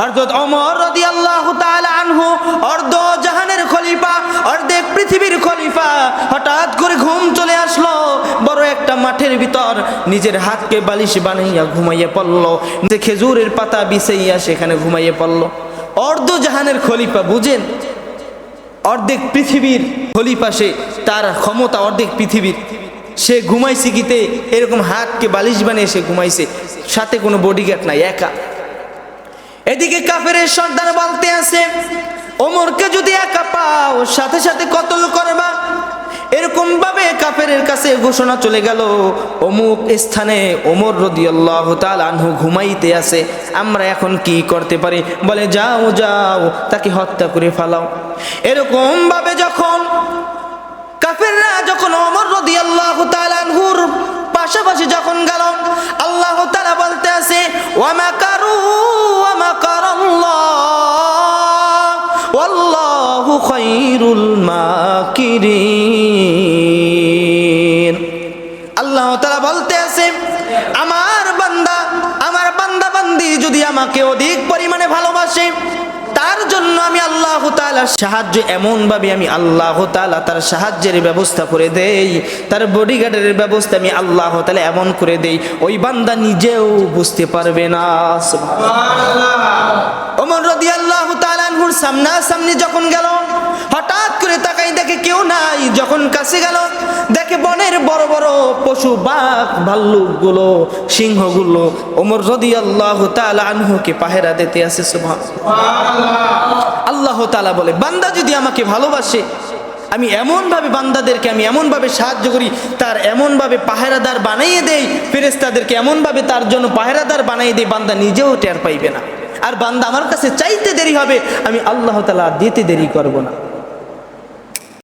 হযরত ওমর রাদিয়াল্লাহু তাআলা আনহু, অর্ধ জাহানের খলিফা, অর্ধেক পৃথিবীর খলিফা, হঠাৎ করে ঘুম চলে আসলো। বড় একটা মাঠের ভিতর নিজের হাতকে বালিশ বানাইয়া ঘুমাইয়ে পড়ল। খেজুরের পাতা বিছাইয়া সেখানে ঘুমাইয়ে পড়ল। অর্ধ জাহানের খলিফা বুঝেন, অর্ধেক পৃথিবীর খলিফা সে, তার ক্ষমতা অর্ধেক পৃথিবীর। সে ঘুমাইছে গীতে এরকম হাতকে বালিশ বানিয়ে সে ঘুমাইছে। সাথে কোনো বডিগার্ড নাই, একা। এদিকে কাফের সর্দার বলতে আছে, ওমরকে যদি একা পাও, সাথে সাথে কতল করবা? এরকম ভাবে কাফের কাছে ঘোষণা চলে গেল, অমুক স্থানে ওমর রদিয়াল্লাহ তাল আনহু ঘুমাইতে আছে, আমরা এখন কি করতে পারি? বলে, যাও যাও, তাকে হত্যা করে ফেলাও। এরকম ভাবে যখন কাফেররা যখন ওমর রাদিয়াল্লাহু তাআলা আনহুর পাশাপাশি যখন গেল, আল্লাহ তাআলা বলতে আছে, ওয়া মাকারু ওয়া মাকারাল্লাহ ওয়াল্লাহু খায়রুল আমাকে অধিক পরিমাণে ভালোবাসে, তার জন্য আমি আল্লাহ তাআলার সাহায্য এমনভাবে আমি আল্লাহ তালা তার সাহায্যের ব্যবস্থা করে দেই, তার বডিগার্ডের ব্যবস্থা আমি আল্লাহ তাআলা এমন করে দেই, ওই বান্দা নিজেও বুঝতে পারবে না তাআলা আনহুর সামনাসামনি যখন গেল, হঠাৎ করে তাকাই দেখে কেউ নাই, যখন কাছে গেল দেখে বনের বড় বড় পশু, বাঘ ভাল্লুকগুলো সিংহগুলো, ওমর রাদিয়াল্লাহু তাআলা আনহুকে পাহেরা দিতে আছে সুবহান আল্লাহ তালা বলে, বান্দা যদি আমাকে ভালোবাসে, আমি এমনভাবে বান্দাদেরকে আমি এমনভাবে সাহায্য করি, তার এমনভাবে পাহেরাদার বানাইয়ে দেই ফেরেস্তাদেরকে এমনভাবে তার জন্য পাহেরাদার বানাইয়ে দেই, বান্দা নিজেও টের পাইবে না। আর বান্দা আমার কাছে চাইতে দেরি হবে, আমি আল্লাহ তালা দিতে দেরি করব না।